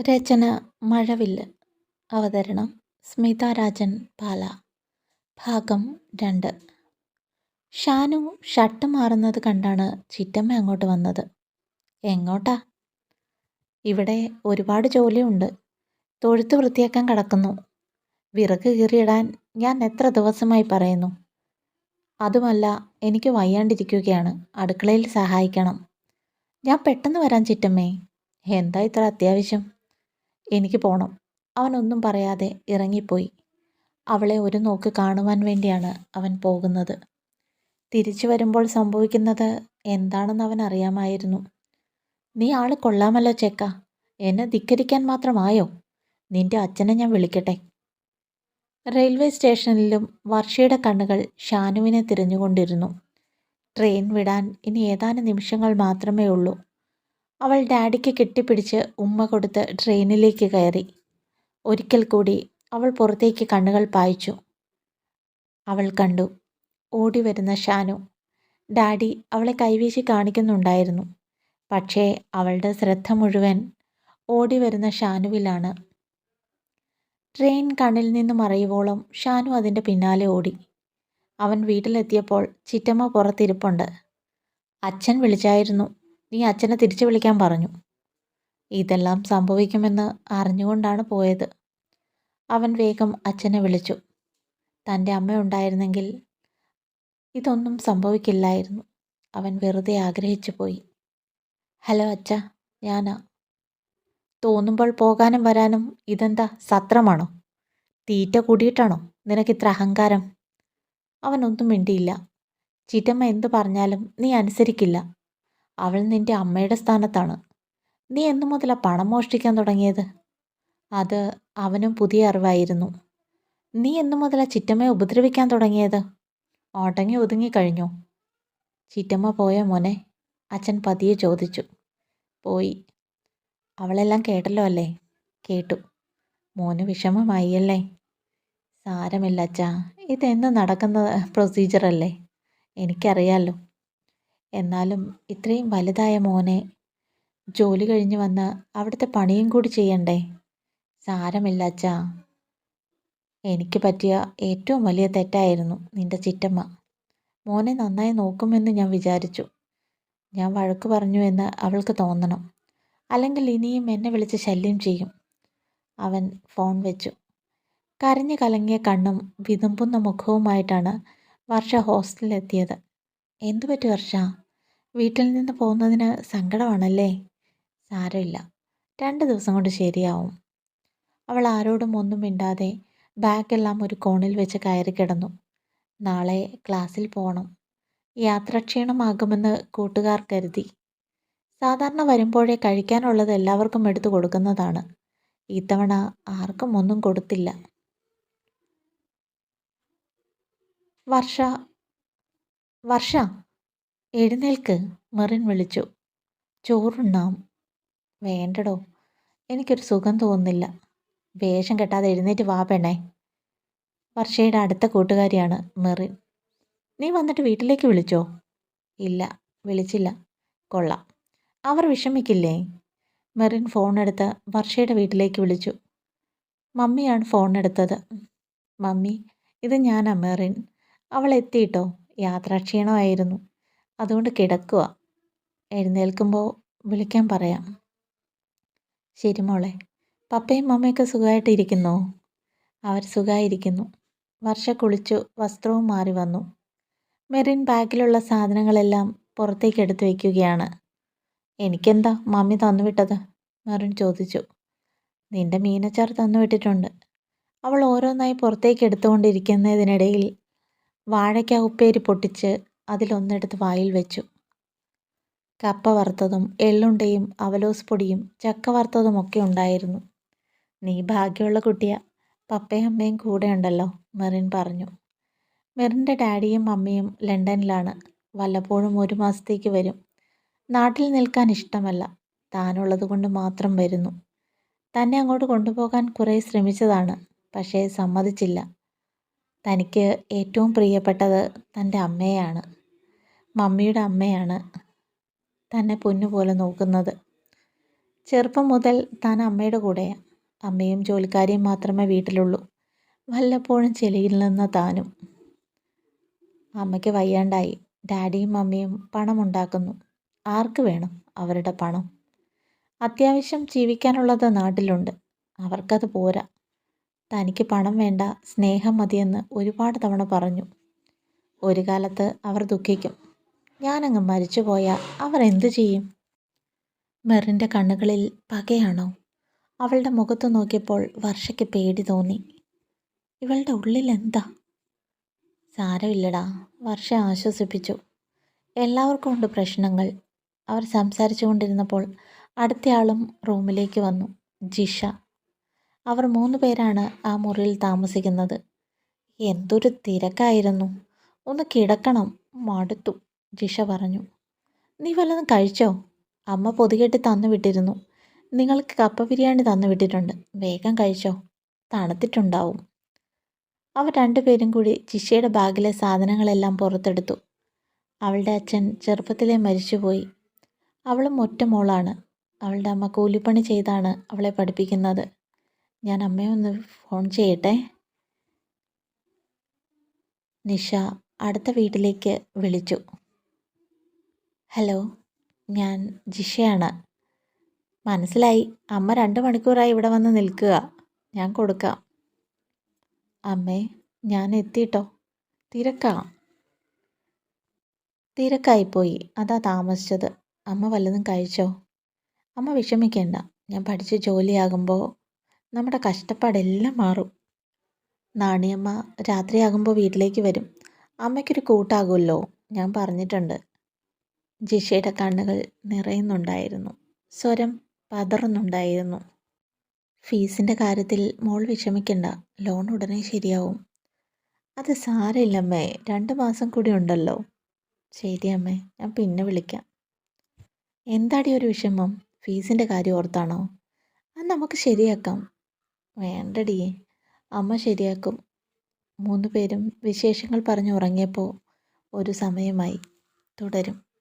രചന മഴവില്ല്. അവതരണം സ്മിത രാജൻ പാല. ഭാഗം രണ്ട്. ഷാനു ഷട്ട് മാറുന്നത് കണ്ടാണ് ചിറ്റമ്മ അങ്ങോട്ട് വന്നത്. എങ്ങോട്ടാ? ഇവിടെ ഒരുപാട് ജോലിയുണ്ട്. തൊഴുത്ത് വൃത്തിയാക്കാൻ കിടക്കുന്നു. വിറക് കീറിയിടാൻ ഞാൻ എത്ര ദിവസമായി പറയുന്നു. അതുമല്ല എനിക്ക് വയ്യാണ്ടിരിക്കുകയാണ്. അടുക്കളയിൽ സഹായിക്കണം. ഞാൻ പെട്ടെന്ന് വരാൻ ചിറ്റമ്മേ. എന്താ ഇത്ര അത്യാവശ്യം? എനിക്ക് പോണം. അവനൊന്നും പറയാതെ ഇറങ്ങിപ്പോയി. അവളെ ഒരു നോക്ക് കാണുവാൻ വേണ്ടിയാണ് അവൻ പോകുന്നത്. തിരിച്ചു വരുമ്പോൾ സംഭവിക്കുന്നത് എന്താണെന്ന് അവൻ അറിയാമായിരുന്നു. നീ ആൾ കൊള്ളാമല്ലോ ചേക്ക. എന്നെ ധിക്കരിക്കാൻ മാത്രമായോ? നിന്റെ അച്ഛനെ ഞാൻ വിളിക്കട്ടെ. റെയിൽവേ സ്റ്റേഷനിലും വർഷയുടെ കണ്ണുകൾ ഷാനുവിനെ തിരഞ്ഞുകൊണ്ടിരുന്നു. ട്രെയിൻ വിടാൻ ഇനി ഏതാനും നിമിഷങ്ങൾ മാത്രമേ ഉള്ളൂ. അവൾ ഡാഡിക്ക് കെട്ടിപ്പിടിച്ച് ഉമ്മ കൊടുത്ത് ട്രെയിനിലേക്ക് കയറി. ഒരിക്കൽ കൂടി അവൾ പുറത്തേക്ക് കണ്ണുകൾ പായിച്ചു. അവൾ കണ്ടു. ഓടി വരുന്ന ഷാനു. ഡാഡി അവളെ കൈവീശി കാണിക്കുന്നുണ്ടായിരുന്നു. പക്ഷേ അവളുടെ ശ്രദ്ധ മുഴുവൻ ഓടി വരുന്ന ഷാനുവിലാണ്. ട്രെയിൻ കണ്ണിൽ നിന്ന് മറയുവോളം ഷാനു അതിന്റെ പിന്നാലെ ഓടി. അവൻ വീട്ടിലെത്തിയപ്പോൾ ചിറ്റമ്മ പുറത്തിരിപ്പുണ്ട്. അച്ഛൻ വിളിച്ചായിരുന്നു. നീ അച്ഛനെ തിരിച്ചു വിളിക്കാൻ പറഞ്ഞു. ഇതെല്ലാം സംഭവിക്കുമെന്ന് അറിഞ്ഞുകൊണ്ടാണ് പോയത്. അവൻ വേഗം അച്ഛനെ വിളിച്ചു. തന്റെ അമ്മ ഉണ്ടായിരുന്നെങ്കിൽ ഇതൊന്നും സംഭവിക്കില്ലായിരുന്നു. അവൻ വെറുതെ ആഗ്രഹിച്ചു പോയി. ഹലോ അച്ഛ ഞാനാ. തോന്നുമ്പോൾ പോകാനും വരാനും ഇതെന്താ സത്രമാണോ? തീറ്റ കൂടിയിട്ടാണോ? നിനക്കിത്ര അഹങ്കാരം? അവനൊന്നും മിണ്ടിയില്ല. ചിറ്റമ്മ എന്തു പറഞ്ഞാലും നീ അനുസരിക്കില്ല. അവൾ നിന്റെ അമ്മയുടെ സ്ഥാനത്താണ്. നീ എന്നു മുതലാ പണം മോഷ്ടിക്കാൻ തുടങ്ങിയത്? അത് അവനും പുതിയ അറിവായിരുന്നു. നീ എന്നു മുതലാ ചിറ്റമ്മയെ ഉപദ്രവിക്കാൻ തുടങ്ങിയത്? ഓട്ടങ്ങി ഒതുങ്ങി കഴിഞ്ഞോ. ചിറ്റമ്മ പോയ മോനെ അച്ഛൻ പതിയെ ചോദിച്ചു. പോയി. അവളെല്ലാം കേട്ടല്ലോ അല്ലേ? കേട്ടു. മോന് വിഷമമായി അല്ലേ സാരമില്ല അച്ഛാ. ഇതെന്ന് നടക്കുന്ന പ്രൊസീജിയറല്ലേ എനിക്കറിയാലോ. എന്നാലും ഇത്രയും വലുതായ മോനെ ജോലി കഴിഞ്ഞ് വന്ന് അവിടുത്തെ പണിയും കൂടി ചെയ്യണ്ടേ? സാരമില്ല അച്ഛാ. എനിക്ക് പറ്റിയ ഏറ്റവും വലിയ തെറ്റായിരുന്നു നിന്റെ ചിറ്റമ്മ. മോനെ നന്നായി നോക്കുമെന്ന് ഞാൻ വിചാരിച്ചു. ഞാൻ വഴക്ക് പറഞ്ഞു എന്ന് അവൾക്ക് തോന്നണം. അല്ലെങ്കിൽ ഇനിയും എന്നെ വിളിച്ച് ശല്യം ചെയ്യും. അവൻ ഫോൺ വെച്ചു. കരഞ്ഞു കലങ്ങിയ കണ്ണും വിതുമ്പുന്ന മുഖവുമായിട്ടാണ് വർഷ ഹോസ്റ്റലിലെത്തിയത്. എന്തു പറ്റി വർഷ? വീട്ടിൽ നിന്ന് പോകുന്നതിന് സങ്കടമാണല്ലേ? സാരമില്ല. രണ്ട് ദിവസം കൊണ്ട് ശരിയാവും. അവൾ ആരോടും ഒന്നും മിണ്ടാതെ ബാഗെല്ലാം ഒരു കോണിൽ വെച്ച് കയറി കിടന്നു. നാളെ ക്ലാസ്സിൽ പോകണം യാത്രാക്ഷീണമാകുമെന്ന് കൂട്ടുകാർ കരുതി. സാധാരണ വരുമ്പോഴേ കഴിക്കാനുള്ളത് എല്ലാവർക്കും എടുത്തു കൊടുക്കുന്നതാണ്. ഇത്തവണ ആർക്കും ഒന്നും കൊടുത്തില്ല. വർഷ വർഷ എഴുന്നേൽക്ക് മെറിൻ വിളിച്ചു. ചോറുണ്ണാം. വേണ്ടടോ. എനിക്കൊരു സുഖം തോന്നുന്നില്ല. വേഷം കെട്ടാതെ എഴുന്നേറ്റ് വാ പെണ്ണേ. വർഷയുടെ അടുത്ത കൂട്ടുകാരിയാണ് മെറിൻ. നീ വന്നിട്ട് വീട്ടിലേക്ക് വിളിച്ചോ? ഇല്ല. വിളിച്ചില്ല. കൊള്ളാം. അവർ വിഷമിക്കില്ലേ? മെറിൻ ഫോൺ എടുത്ത് വർഷയുടെ വീട്ടിലേക്ക് വിളിച്ചു. മമ്മിയാണ് ഫോൺ എടുത്തത്. മമ്മി ഇത് ഞാനാ മെറിൻ. അവൾ എത്തിയിട്ടോ? യാത്രാക്ഷീണമായിരുന്നു. അതുകൊണ്ട് കിടക്കുക എഴുന്നേൽക്കുമ്പോൾ വിളിക്കാൻ പറയാം. ശരി മോളെ. പപ്പയും മമ്മയൊക്കെ സുഖമായിട്ട് ഇരിക്കുന്നോ? അവർ സുഖമായിരിക്കുന്നു. വർഷ കുളിച്ചു വസ്ത്രവും മാറി വന്നു. മെറിൻ ബാഗിലുള്ള സാധനങ്ങളെല്ലാം പുറത്തേക്ക് എടുത്തു വയ്ക്കുകയാണ്. എനിക്കെന്താ മമ്മി തന്നുവിട്ടത് മെറിൻ ചോദിച്ചു. നിന്റെ മീനച്ചാർ തന്നുവിട്ടിട്ടുണ്ട് അവൾ ഓരോന്നായി പുറത്തേക്ക് എടുത്തുകൊണ്ടിരിക്കുന്നതിനിടയിൽ വാഴയ്ക്ക ഉപ്പേരി പൊട്ടിച്ച് അതിലൊന്നെടുത്ത് വായിൽ വെച്ചു. കപ്പ വറുത്തതും എള്ളുണ്ടയും അവലോസ് പൊടിയും ചക്ക വറുത്തതും ഒക്കെ ഉണ്ടായിരുന്നു. നീ ഭാഗ്യമുള്ള കുട്ടിയാ. പപ്പയും അമ്മയും കൂടെ ഉണ്ടല്ലോ മെറിൻ പറഞ്ഞു. മെറിന്റെ ഡാഡിയും അമ്മയും ലണ്ടനിലാണ്. വല്ലപ്പോഴും ഒരു മാസത്തേക്ക് വരും. നാട്ടിൽ നിൽക്കാൻ ഇഷ്ടമല്ല. താനുള്ളത് കൊണ്ട് മാത്രം വരുന്നു. തന്നെ അങ്ങോട്ട് കൊണ്ടുപോകാൻ കുറേ ശ്രമിച്ചതാണ് പക്ഷേ സമ്മതിച്ചില്ല. തനിക്ക് ഏറ്റവും പ്രിയപ്പെട്ടത് തന്റെ അമ്മയാണ് മമ്മിയുടെ അമ്മയാണ് തന്നെ പൊന്നുപോലെ നോക്കുന്നത്. ചെറുപ്പം മുതൽ താൻ അമ്മയുടെ കൂടെയാണ് അമ്മയും ജോലിക്കാരിയും മാത്രമേ വീട്ടിലുള്ളൂ. വല്ലപ്പോഴും ചെളിയിൽ നിന്ന് താനും. അമ്മയ്ക്ക് വയ്യാണ്ടായി. ഡാഡിയും മമ്മിയും പണമുണ്ടാക്കുന്നു ആർക്ക് വേണം അവരുടെ പണം? അത്യാവശ്യം ജീവിക്കാനുള്ളത് നാട്ടിലുണ്ട്. അവർക്കത് പോരാ. തനിക്ക് പണം വേണ്ട സ്നേഹം മതിയെന്ന് ഒരുപാട് തവണ പറഞ്ഞു. ഒരു കാലത്ത് അവർ ദുഃഖിക്കും. ഞാനങ്ങ് മരിച്ചുപോയാൽ അവർ എന്തു ചെയ്യും? മെറിന്റെ കണ്ണുകളിൽ പകയാണോ? അവളുടെ മുഖത്ത് നോക്കിയപ്പോൾ വർഷയ്ക്ക് പേടി തോന്നി. ഇവളുടെ ഉള്ളിൽ എന്താ? സാരമില്ലടാ വർഷ ആശ്വസിപ്പിച്ചു. എല്ലാവർക്കും ഉണ്ട് പ്രശ്നങ്ങൾ. അവർ സംസാരിച്ചു കൊണ്ടിരുന്നപ്പോൾ അടുത്തയാളും റൂമിലേക്ക് വന്നു ജിഷ. അവർ മൂന്ന് പേരാണ് ആ മുറിയിൽ താമസിക്കുന്നത്. എന്തൊരു തിരക്കായിരുന്നു. ഒന്ന് കിടക്കണം മടുത്തു. ജിഷ പറഞ്ഞു. നീ വല്ലതും കഴിച്ചോ? അമ്മ പൊതുകെട്ടി തന്നു വിട്ടിരുന്നു. നിങ്ങൾക്ക് കപ്പ ബിരിയാണി തന്നു വിട്ടിട്ടുണ്ട്. വേഗം കഴിച്ചോ? തണുത്തിട്ടുണ്ടാവും. അവർ രണ്ടുപേരും കൂടി ജിഷയുടെ ബാഗിലെ സാധനങ്ങളെല്ലാം പുറത്തെടുത്തു. അവളുടെ അച്ഛൻ ചെറുപ്പത്തിലേ മരിച്ചുപോയി. അവളും ഒറ്റ മോളാണ്. അവളുടെ അമ്മ കൂലിപ്പണി ചെയ്താണ് അവളെ പഠിപ്പിക്കുന്നത്. ഞാൻ അമ്മയെ ഒന്ന് ഫോൺ ചെയ്യട്ടെ? നിഷ അടുത്ത വീട്ടിലേക്ക് വിളിച്ചു. ഹലോ ഞാൻ ജിഷയാണ്. മനസ്സിലായി അമ്മ രണ്ട് മണിക്കൂറായി ഇവിടെ വന്ന് നിൽക്കുക. ഞാൻ കൊടുക്കാം. അമ്മേ ഞാൻ എത്തിയിട്ടോ തിരക്കാ. തിരക്കായിപ്പോയി. അതാ താമസിച്ചത്. അമ്മ വല്ലതും കഴിച്ചോ? അമ്മ വിഷമിക്കേണ്ട. ഞാൻ പഠിച്ച് ജോലിയാകുമ്പോൾ നമ്മുടെ കഷ്ടപ്പാടെല്ലാം മാറും. നാണിയമ്മ രാത്രിയാകുമ്പോൾ വീട്ടിലേക്ക് വരും. അമ്മയ്ക്കൊരു കൂട്ടാകുമല്ലോ ഞാൻ പറഞ്ഞിട്ടുണ്ട്. ജിഷയുടെ കണ്ണുകൾ നിറയുന്നുണ്ടായിരുന്നു. സ്വരം പതറുന്നുണ്ടായിരുന്നു. ഫീസിന്റെ കാര്യത്തിൽ മോൾ വിഷമിക്കണ്ട. ലോൺ ഉടനെ ശരിയാവും. അത് സാരമില്ലമ്മേ. രണ്ട് മാസം കൂടി ഉണ്ടല്ലോ. ശരി അമ്മേ ഞാൻ പിന്നെ വിളിക്കാം. എന്താടി ഒരു വിഷമം? ഫീസിന്റെ കാര്യം ഓർത്താണോ? അത് നമുക്ക് ശരിയാക്കാം. വേണ്ടടി. അമ്മ ശരിയാക്കും. മൂന്ന് പേരും വിശേഷങ്ങൾ പറഞ്ഞ് ഉറങ്ങിയപ്പോൾ ഒരു സമയമായി. തുടരും.